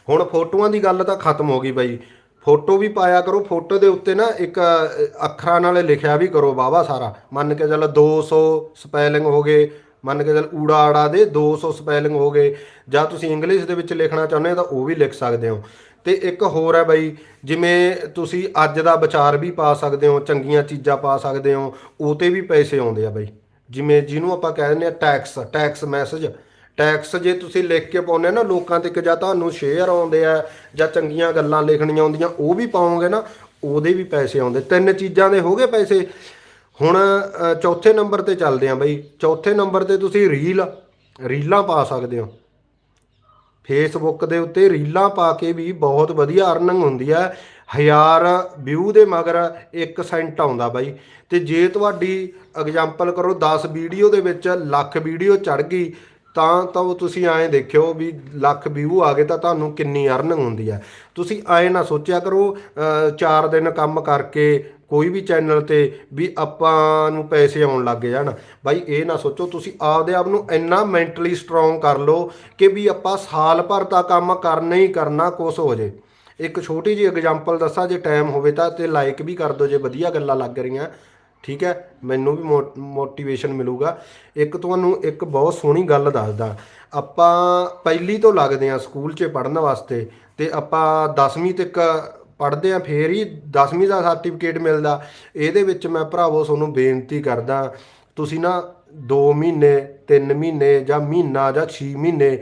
ਹੁਣ ਫੋਟੋਆਂ ਦੀ ਗੱਲ ਤਾਂ ਖਤਮ ਹੋ ਗਈ ਬਾਈ, ਫੋਟੋ ਵੀ ਪਾਇਆ ਕਰੋ, ਫੋਟੋ ਦੇ ਉੱਤੇ ਨਾ ਇੱਕ ਅੱਖਰਾਂ ਨਾਲ ਲਿਖਿਆ ਵੀ ਕਰੋ ਵਾਵਾ ਸਾਰਾ, ਮੰਨ ਕੇ ਚੱਲ 200 ਸਪੈਲਿੰਗ ਹੋ ਗਏ ਮੰਨ ਕੇ ਚੱਲ ਊੜਾ ਆੜਾ ਦੇ 200 ਸਪੈਲਿੰਗ ਹੋ ਗਏ। ਜਾਂ ਤੁਸੀਂ ਇੰਗਲਿਸ਼ ਦੇ ਵਿੱਚ ਲਿਖਣਾ ਚਾਹੁੰਦੇ ਹੋ ਤਾਂ ਉਹ ਵੀ ਲਿਖ ਸਕਦੇ ਹੋ। ਤੇ ਇੱਕ ਹੋਰ ਹੈ ਬਾਈ, ਜਿਵੇਂ ਤੁਸੀਂ ਅੱਜ ਦਾ ਵਿਚਾਰ ਵੀ ਪਾ ਸਕਦੇ ਹੋ, ਚੰਗੀਆਂ ਚੀਜ਼ਾਂ ਪਾ ਸਕਦੇ ਹੋ, ਉਹ ਤੇ ਵੀ ਪੈਸੇ ਆਉਂਦੇ ਆ ਬਾਈ। ਜਿਵੇਂ ਜਿਹਨੂੰ ਆਪਾਂ ਕਹਿ ਦਿੰਦੇ ਆ ਟੈਕਸ ਟੈਕਸ ਮੈਸੇਜ ਟੈਕਸ ਜੇ ਤੁਸੀਂ ਲਿਖ ਕੇ ਪਾਉਂਦੇ ਨਾ, ਲੋਕਾਂ ਤੱਕ ਜਾਂ ਤੁਹਾਨੂੰ ਸ਼ੇਅਰ ਆਉਂਦੇ ਆ, ਜਾਂ ਚੰਗੀਆਂ ਗੱਲਾਂ ਲਿਖਣੀਆਂ ਆਉਂਦੀਆਂ, ਉਹ ਵੀ ਪਾਉਂਗੇ ਨਾ, ਉਹਦੇ ਵੀ ਪੈਸੇ ਆਉਂਦੇ। ਤਿੰਨ ਚੀਜ਼ਾਂ ਦੇ ਹੋਗੇ ਪੈਸੇ। ਹੁਣ ਚੌਥੇ ਨੰਬਰ ਤੇ ਚੱਲਦੇ ਆ ਬਾਈ। ਚੌਥੇ ਨੰਬਰ ਤੇ ਤੁਸੀਂ ਰੀਲ, ਰੀਲਾਂ ਪਾ ਸਕਦੇ ਹੋ ਫੇਸਬੁੱਕ ਦੇ ਉੱਤੇ ਰੀਲਾਂ ਪਾ ਕੇ ਵੀ ਬਹੁਤ ਵਧੀਆ ਅਰਨਿੰਗ ਹੁੰਦੀ ਹੈ ਹਜ਼ਾਰ ਵਿਊ ਦੇ ਮਗਰ 1 ਸੈਂਟ ਆਉਂਦਾ ਬਾਈ। ਤੇ ਜੇ ਤੁਹਾਡੀ ਐਗਜ਼ਾਮਪਲ ਕਰੋ 10 ਵੀਡੀਓ ਦੇ ਵਿੱਚ ਲੱਖ ਵੀਡੀਓ ਚੜ ਗਈ ਤਾਂ ਤਾਂ ਉਹ ਤੁਸੀਂ ਐਂ ਦੇਖਿਓ ਵੀ ਲੱਖ ਵਿਊ ਆ ਗਏ ਤਾਂ ਤੁਹਾਨੂੰ ਕਿੰਨੀ ਅਰਨਿੰਗ ਹੁੰਦੀ ਹੈ। ਤੁਸੀਂ ਐਂ ਨਾ ਸੋਚਿਆ ਕਰੋ 4 ਦਿਨ ਕੰਮ ਕਰਕੇ ਕੋਈ ਵੀ ਚੈਨਲ ਤੇ ਵੀ ਆਪਾਂ ਨੂੰ ਪੈਸੇ ਆਉਣ ਲੱਗ ਜਾਣ। ਬਾਈ, ਇਹ ਨਾ ਸੋਚੋ, ਤੁਸੀਂ ਆਪਦੇ ਆਪ ਨੂੰ ਇੰਨਾ ਮੈਂਟਲੀ ਸਟਰੋਂਗ ਕਰ ਲਓ ਕਿ ਵੀ ਆਪਾਂ ਸਾਲ ਭਰ ਦਾ ਕੰਮ ਕਰਨਾ ਹੀ ਕਰਨਾ, ਕੁਛ ਹੋ ਜੇ। ਇੱਕ ਛੋਟੀ ਜਿਹੀ ਐਗਜ਼ਾਮਪਲ ਦੱਸਾਂ, ਜੇ ਟਾਈਮ ਹੋਵੇ ਤਾਂ ਤੇ ਲਾਈਕ ਵੀ ਕਰ ਦਿਓ, ਜੇ ਵਧੀਆ ਗੱਲਾਂ ਲੱਗ ਰਹੀਆਂ। ਠੀਕ ਹੈ? ਮੈਨੂੰ ਵੀ ਮੋਟੀਵੇਸ਼ਨ ਮਿਲੂਗਾ। ਇੱਕ ਤੁਹਾਨੂੰ ਇੱਕ ਬਹੁਤ ਸੋਹਣੀ ਗੱਲ ਦੱਸਦਾ। ਆਪਾਂ ਪਹਿਲੀ ਤੋਂ ਲੱਗਦੇ ਆ ਸਕੂਲ 'ਚ ਪੜ੍ਹਨ ਵਾਸਤੇ ਤੇ ਆਪਾਂ 10ਵੀਂ ਤੱਕ ਪੜ੍ਹਦੇ ਆ ਫੇਰ ਹੀ 10ਵੀਂ ਦਾ ਸਰਟੀਫਿਕੇਟ ਮਿਲਦਾ। ਇਹਦੇ ਵਿੱਚ ਮੈਂ ਭਰਾਵੋ ਤੁਹਾਨੂੰ ਬੇਨਤੀ ਕਰਦਾ, ਤੁਸੀਂ ਨਾ 2 ਮਹੀਨੇ 3 ਮਹੀਨੇ ਜਾਂ ਮਹੀਨਾ ਜਾਂ 6 ਮਹੀਨੇ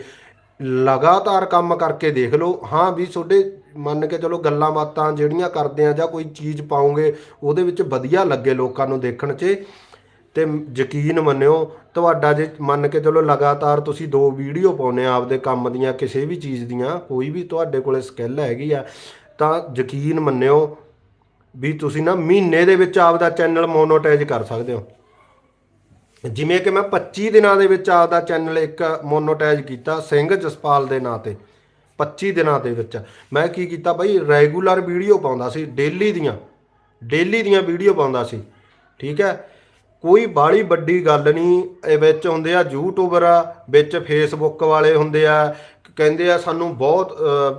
ਲਗਾਤਾਰ ਕੰਮ ਕਰਕੇ ਦੇਖ ਲਓ। ਹਾਂ ਵੀ ਤੁਹਾਡੇ ਮੰਨ ਕੇ ਚਲੋ ਗੱਲਾਂ ਬਾਤਾਂ ਜਿਹੜੀਆਂ ਕਰਦੇ ਆ ਜਾਂ ਕੋਈ ਚੀਜ਼ ਪਾਉਂਗੇ, ਉਹਦੇ ਵਿੱਚ ਵਧੀਆ ਲੱਗੇ ਲੋਕਾਂ ਨੂੰ ਦੇਖਣ 'ਚ। ਤੇ ਯਕੀਨ ਮੰਨਿਓ, ਤੁਹਾਡਾ ਜੇ ਮੰਨ ਕੇ ਚਲੋ ਲਗਾਤਾਰ ਤੁਸੀਂ ਦੋ ਵੀਡੀਓ ਪਾਉਨੇ ਆ ਆਪਦੇ ਕੰਮ ਦੀਆਂ, ਕਿਸੇ ਵੀ ਚੀਜ਼ ਦੀਆਂ, ਕੋਈ ਵੀ ਤੁਹਾਡੇ ਕੋਲੇ ਸਕਿੱਲ ਹੈਗੀ ਆ, ਤਾਂ ਯਕੀਨ ਮੰਨਿਓ ਵੀ ਤੁਸੀਂ ਨਾ ਮਹੀਨੇ ਦੇ ਵਿੱਚ ਆਪਦਾ ਚੈਨਲ ਮੋਨੋਟਾਈਜ਼ ਕਰ ਸਕਦੇ ਹੋ। ਜਿਵੇਂ ਕਿ ਮੈਂ 25 ਦਿਨਾਂ ਦੇ ਵਿੱਚ ਆਪਦਾ ਚੈਨਲ ਇੱਕ ਮੋਨੋਟਾਈਜ਼ ਕੀਤਾ, ਸਿੰਘ ਜਸਪਾਲ ਦੇ ਨਾਂ ਤੇ। 25 ਦਿਨਾਂ ਦੇ ਵਿੱਚ। ਮੈਂ ਕੀ ਕੀਤਾ ਬਾਈ ਰੈਗੂਲਰ ਵੀਡੀਓ ਪਾਉਂਦਾ ਸੀ ਡੇਲੀ ਦੀਆਂ। ਡੇਲੀ ਦੀਆਂ ਵੀਡੀਓ ਪਾਉਂਦਾ ਸੀ। ਠੀਕ ਹੈ? ਕੋਈ ਬਾਲੀ ਵੱਡੀ ਗੱਲ ਨਹੀਂ, ਇਹ ਵਿੱਚ ਹੁੰਦੇ ਆ ਯੂਟਿਊਬਰ ਆ, ਵਿੱਚ ਫੇਸਬੁੱਕ ਵਾਲੇ ਹੁੰਦੇ ਆ, ਕਹਿੰਦੇ ਆ ਸਾਨੂੰ ਬਹੁਤ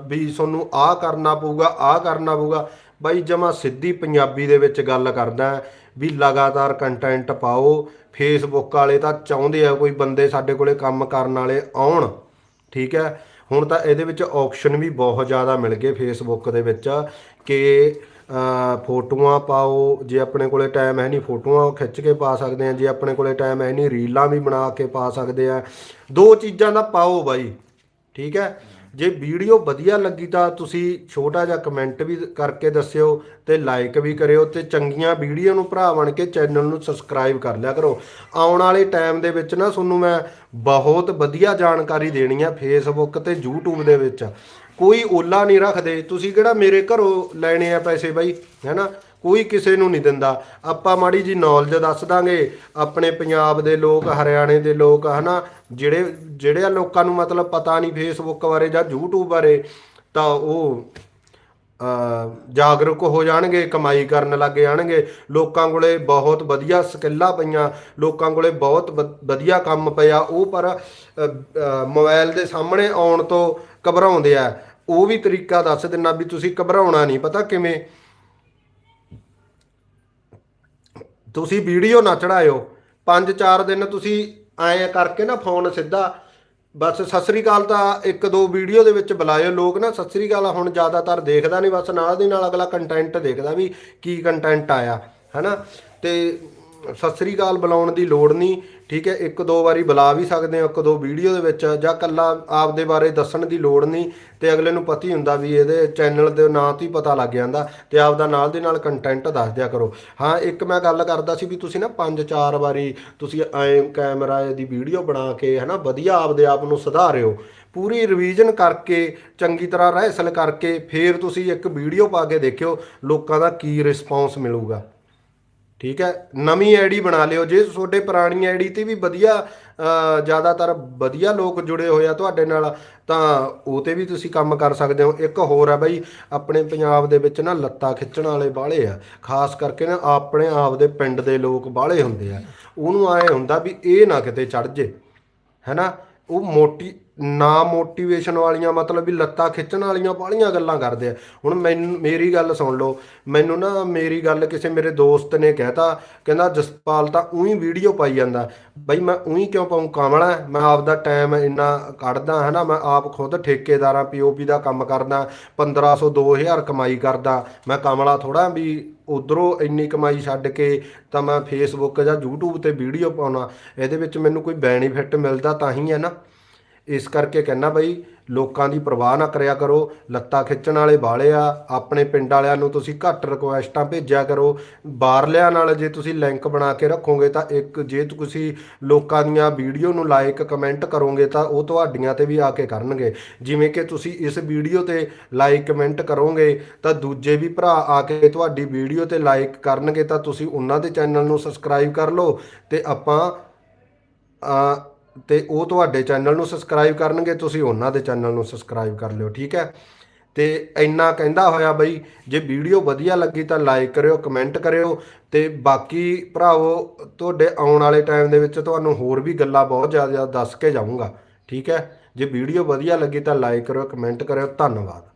ਵੀ ਤੁਹਾਨੂੰ ਆਹ ਕਰਨਾ ਪਊਗਾ, ਆਹ ਕਰਨਾ ਪਊਗਾ। ਬਾਈ ਜਮਾ ਸਿੱਧੀ ਪੰਜਾਬੀ ਦੇ ਵਿੱਚ ਗੱਲ ਕਰਦਾ ਵੀ ਲਗਾਤਾਰ ਕੰਟੈਂਟ ਪਾਓ। ਫੇਸਬੁੱਕ ਵਾਲੇ ਤਾਂ ਚਾਹੁੰਦੇ ਆ ਕੋਈ ਬੰਦੇ ਸਾਡੇ ਕੋਲੇ ਕੰਮ ਕਰਨ ਵਾਲੇ ਆਉਣ। ਠੀਕ ਹੈ? ਹੁਣ ਤਾਂ ਇਹਦੇ ਵਿੱਚ ਆਪਸ਼ਨ ਵੀ ਬਹੁਤ ਜ਼ਿਆਦਾ ਮਿਲ ਗਏ ਫੇਸਬੁੱਕ ਦੇ ਵਿੱਚ ਕਿ ਅ, ਫੋਟੋਆਂ ਪਾਓ ਜੇ ਆਪਣੇ ਕੋਲੇ ਟਾਈਮ ਹੈ ਨਹੀਂ ਫੋਟੋਆਂ ਖਿੱਚ ਕੇ ਪਾ ਸਕਦੇ ਆ ਜੇ ਆਪਣੇ ਕੋਲੇ ਟਾਈਮ ਹੈ ਨਹੀਂ ਰੀਲਾਂ ਵੀ ਬਣਾ ਕੇ ਪਾ ਸਕਦੇ ਆ। ਦੋ ਚੀਜ਼ਾਂ ਦਾ ਪਾਓ ਬਾਈ ਠੀਕ ਹੈ? ਜੇ ਵੀਡੀਓ ਵਧੀਆ ਲੱਗੀ ਤਾਂ ਤੁਸੀਂ ਛੋਟਾ ਜਿਹਾ ਕਮੈਂਟ ਵੀ ਕਰਕੇ ਦੱਸਿਓ ਤੇ ਲਾਈਕ ਵੀ ਕਰਿਓ ਤੇ ਚੰਗੀਆਂ ਵੀਡੀਓ ਨੂੰ ਭਰਾ ਬਣ ਕੇ ਚੈਨਲ ਨੂੰ ਸਬਸਕ੍ਰਾਈਬ ਕਰ ਲਿਆ ਕਰੋ। ਆਉਣ ਵਾਲੇ ਟਾਈਮ ਦੇ ਵਿੱਚ ਨਾ ਤੁਹਾਨੂੰ ਮੈਂ ਬਹੁਤ ਵਧੀਆ ਜਾਣਕਾਰੀ ਦੇਣੀ ਆ ਫੇਸਬੁੱਕ ਤੇ YouTube ਦੇ ਵਿੱਚ। ਕੋਈ ਓਲਾ ਨਹੀਂ ਰੱਖਦੇ। ਤੁਸੀਂ ਕਿਹੜਾ ਮੇਰੇ ਘਰੋਂ ਲੈਣੇ ਆ ਪੈਸੇ ਬਾਈ, ਹੈਨਾ? ਕੋਈ ਕਿਸੇ ਨੂੰ ਨਹੀਂ ਦਿੰਦਾ। ਆਪਾਂ ਮਾੜੀ ਜੀ ਨੌਲੇਜ ਦੱਸ ਦਾਂਗੇ। ਆਪਣੇ ਪੰਜਾਬ ਦੇ ਲੋਕ ਹਰਿਆਣੇ ਦੇ ਲੋਕ ਹਨਾ? ਜਿਹੜੇ ਜਿਹੜੇ ਲੋਕਾਂ ਨੂੰ ਮਤਲਬ ਪਤਾ ਨਹੀਂ ਫੇਸਬੁੱਕ ਬਾਰੇ ਜਾਂ YouTube ਬਾਰੇ ਤਾਂ ਉਹ ਜਾਗਰੂਕ ਹੋ ਜਾਣਗੇ ਕਮਾਈ ਕਰਨ ਲੱਗ ਜਾਣਗੇ ਲੋਕਾਂ ਕੋਲੇ ਬਹੁਤ ਵਧੀਆ ਸਕਿੱਲਾਂ ਪਈਆਂ। ਲੋਕਾਂ ਕੋਲੇ ਬਹੁਤ ਵ- ਵਧੀਆ ਕੰਮ ਪਿਆ। ਉਹ ਪਰ ਅ, ਮੋਬਾਈਲ ਦੇ ਸਾਹਮਣੇ ਆਉਣ ਤੋਂ ਘਬਰਾਉਂਦੇ ਆ। ਉਹ ਵੀ ਤਰੀਕਾ ਦੱਸ ਦਿੰਨਾ ਵੀ ਤੁਸੀਂ ਘਬਰਾਉਣਾ ਨਹੀਂ। ਪਤਾ ਕਿਵੇਂ? ਤੁਸੀਂ ਵੀਡੀਓ ਨਾ ਚੜਾਇਓ। 5-4 ਦਿਨ ਤੁਸੀਂ ਐਂ ਕਰਕੇ ਨਾ ਫੋਨ ਸਿੱਧਾ। ਬਸ ਸਤਿ ਸ੍ਰੀ ਅਕਾਲ ਤਾਂ ਇੱਕ ਦੋ ਵੀਡੀਓ ਦੇ ਵਿੱਚ ਬੁਲਾਇਓ ਲੋਕ ਨਾ। ਸਤਿ ਸ੍ਰੀ ਅਕਾਲ ਹੁਣ ਜ਼ਿਆਦਾਤਰ ਦੇਖਦਾ ਨਹੀਂ ਬਸ ਨਾਲ ਦੀ ਨਾਲ ਅਗਲਾ ਕੰਟੈਂਟ ਦੇਖਦਾ ਵੀ ਕੀ ਕੰਟੈਂਟ ਆਇਆ, ਹੈਨਾ? ਤੇ ਸਤਿ ਸ੍ਰੀ ਅਕਾਲ ਬੁਲਾਉਣ ਦੀ ਲੋੜ ਨਹੀਂ, ਠੀਕ ਹੈ, ਇੱਕ ਦੋ ਵਾਰੀ ਬੁਲਾ ਵੀ ਸਕਦੇ ਹੋ, ਇੱਕ ਦੋ ਵੀਡੀਓ ਦੇ ਵਿੱਚ, ਜਾਂ ਕੱਲਾ ਆਪਦੇ ਬਾਰੇ ਦੱਸਣ ਦੀ ਲੋੜ ਨਹੀਂ, ਤੇ ਅਗਲੇ ਨੂੰ ਪਤਾ ਹੀ ਹੁੰਦਾ ਵੀ ਇਹਦੇ ਚੈਨਲ ਦੇ ਨਾਂ ਤੋਂ ਹੀ ਪਤਾ ਲੱਗ ਜਾਂਦਾ, ਤੇ ਆਪਦਾ ਨਾਲ ਦੇ ਨਾਲ ਕੰਟੈਂਟ ਦੱਸ ਦਿਆ ਕਰੋ। ਹਾਂ, ਇੱਕ ਮੈਂ ਗੱਲ ਕਰਦਾ ਸੀ ਵੀ ਤੁਸੀਂ ਨਾ ਪੰਜ ਚਾਰ ਵਾਰੀ ਤੁਸੀਂ ਐ ਕੈਮਰਾ ਦੀ ਵੀਡੀਓ ਬਣਾ ਕੇ, ਹਨਾ, ਵਧੀਆ ਆਪਦੇ ਆਪ ਨੂੰ ਸੁਧਾਰਿਓ। ਪੂਰੀ ਰਿਵੀਜ਼ਨ ਕਰਕੇ, ਚੰਗੀ ਤਰ੍ਹਾਂ ਰਹਿਸਲ ਕਰਕੇ, ਫੇਰ ਤੁਸੀਂ ਇੱਕ ਵੀਡੀਓ ਪਾ ਕੇ ਦੇਖਿਓ, ਲੋਕਾਂ ਦਾ ਕੀ ਰਿਸਪੌਂਸ ਮਿਲੂਗਾ। ਠੀਕ ਹੈ, ਨਵੀਂ ਆਈਡੀ ਬਣਾ ਲਿਓ। ਜੇ ਤੁਹਾਡੇ ਪੁਰਾਣੀ ਆਈਡੀ ਤੇ ਵੀ ਵਧੀਆ ਜ਼ਿਆਦਾਤਰ ਵਧੀਆ ਲੋਕ ਜੁੜੇ ਹੋਏ ਆ ਤੁਹਾਡੇ ਨਾਲ, ਤਾਂ ਉਹ ਤੇ ਵੀ ਤੁਸੀਂ ਕੰਮ ਕਰ ਸਕਦੇ ਹੋ। ਇੱਕ ਹੋਰ ਆ ਬਾਈ, ਆਪਣੇ ਪੰਜਾਬ ਦੇ ਵਿੱਚ ਨਾ ਲੱਤਾਂ ਖਿੱਚਣ ਵਾਲੇ ਬਾਹਲੇ ਆ। ਖਾਸ ਕਰਕੇ ਨਾ ਆਪਣੇ ਆਪ ਦੇ ਪਿੰਡ ਦੇ ਲੋਕ ਬਾਹਲੇ ਹੁੰਦੇ ਆ। ਉਹਨੂੰ ਆਏ ਹੁੰਦਾ ਵੀ ਇਹ ਨਾ ਕਿਤੇ ਚੜ ਜੇ, ਹੈਨਾ? ਉਹ ਮੋਟੀ ਨਾ ਮੋਟੀਵੇਸ਼ਨ ਵਾਲੀਆਂ, ਮਤਲਬ ਵੀ ਲੱਤਾਂ ਖਿੱਚਣ ਵਾਲੀਆਂ ਬਾਹਲੀਆਂ ਗੱਲਾਂ ਕਰਦੇ ਆ। ਹੁਣ ਮੈਨੂੰ, ਮੇਰੀ ਗੱਲ ਸੁਣ ਲਓ। ਮੈਨੂੰ ਨਾ ਮੇਰੀ ਗੱਲ ਕਿਸੇ ਮੇਰੇ ਦੋਸਤ ਨੇ ਕਹਿਤਾ, ਕਹਿੰਦਾ ਜਸਪਾਲ ਤਾਂ ਉਹੀ ਵੀਡੀਓ ਪਾਈ ਜਾਂਦਾ। ਬਈ ਮੈਂ ਉਹੀ ਕਿਉਂ ਪਾਉਂ ਕਾਮਲਾ ਮੈਂ ਆਪਦਾ ਟਾਈਮ ਇੰਨਾ ਕੱਢਦਾ ਹੈ ਨਾ ਮੈਂ ਆਪ ਖੁਦ ਠੇਕੇਦਾਰਾਂ ਪੀਓਪੀ ਦਾ ਕੰਮ ਕਰਦਾ 1500 2000 ਕਮਾਈ ਕਰਦਾ। ਮੈਂ ਕਾਮਲਾ ਥੋੜਾ ਵੀ ਉਧਰੋਂ ਇੰਨੀ ਕਮਾਈ ਛੱਡ ਕੇ ਤਾਂ ਮੈਂ ਫੇਸਬੁੱਕ ਜਾਂ YouTube ਤੇ ਵੀਡੀਓ ਪਾਉਣਾ। ਇਹਦੇ ਵਿੱਚ ਮੈਨੂੰ ਕੋਈ ਬੈਨੀਫਿਟ ਮਿਲਦਾ ਤਾਂ ਹੀ ਹੈ ਨਾ। ਇਸ ਕਰਕੇ ਕਹਿੰਦਾ ਬਈ, ਲੋਕਾਂ ਦੀ ਪਰਵਾਹ ਨਾ ਕਰਿਆ ਕਰੋ, ਲੱਤਾਂ ਖਿੱਚਣ ਵਾਲੇ ਬਾਲੇ ਆ, ਆਪਣੇ ਪਿੰਡ ਵਾਲਿਆਂ ਨੂੰ ਤੁਸੀਂ ਘੱਟ ਰਿਕੁਐਸਟਾਂ ਭੇਜਿਆ ਕਰੋ। ਬਾਹਰਲਿਆਂ ਨਾਲ ਜੇ ਤੁਸੀਂ ਲਿੰਕ ਬਣਾ ਕੇ ਰੱਖੋਗੇ ਤਾਂ ਇੱਕ, ਜੇ ਤੁਸੀਂ ਲੋਕਾਂ ਦੀਆਂ ਵੀਡੀਓ ਨੂੰ ਲਾਈਕ ਕਮੈਂਟ ਕਰੋਗੇ ਤਾਂ ਉਹ ਤੁਹਾਡੀਆਂ ਤੇ ਵੀ ਆ ਕੇ ਕਰਨਗੇ। ਜਿਵੇਂ ਕਿ ਤੁਸੀਂ ਇਸ ਵੀਡੀਓ ਤੇ ਲਾਈਕ ਕਮੈਂਟ ਕਰੋਗੇ, ਤਾਂ ਦੂਜੇ ਵੀ ਭਰਾ ਆ ਕੇ ਤੁਹਾਡੀ ਵੀਡੀਓ ਤੇ ਲਾਈਕ ਕਰਨਗੇ ਤਾਂ ਤੁਸੀਂ ਉਹਨਾਂ ਦੇ ਚੈਨਲ ਨੂੰ ਸਬਸਕ੍ਰਾਈਬ ਕਰ ਲਓ ਤੇ ਆਪਾਂ ਤੇ ਉਹ ਤੁਹਾਡੇ ਚੈਨਲ ਨੂੰ ਸਬਸਕ੍ਰਾਈਬ ਕਰਨਗੇ, ਤੁਸੀਂ ਉਹਨਾਂ ਦੇ ਚੈਨਲ ਨੂੰ ਸਬਸਕ੍ਰਾਈਬ ਕਰ ਲਿਓ, ਠੀਕ ਹੈ? ਤੇ ਇੰਨਾ ਕਹਿੰਦਾ ਹੋਇਆ ਬਈ, ਜੇ ਵੀਡੀਓ ਵਧੀਆ ਲੱਗੀ ਤਾਂ ਲਾਈਕ ਕਰਿਓ ਕਮੈਂਟ ਕਰਿਓ ਤੇ ਬਾਕੀ ਭਰਾਵੋ, ਤੁਹਾਡੇ ਆਉਣ ਵਾਲੇ ਟਾਈਮ ਦੇ ਵਿੱਚ ਤੁਹਾਨੂੰ ਹੋਰ ਵੀ ਗੱਲਾਂ ਬਹੁਤ ਜ਼ਿਆਦਾ ਦੱਸ ਕੇ ਜਾਊਂਗਾ, ਠੀਕ ਹੈ? ਜੇ ਵੀਡੀਓ ਵਧੀਆ ਲੱਗੀ ਤਾਂ ਲਾਈਕ ਕਰਿਓ ਕਮੈਂਟ ਕਰਿਓ, ਧੰਨਵਾਦ।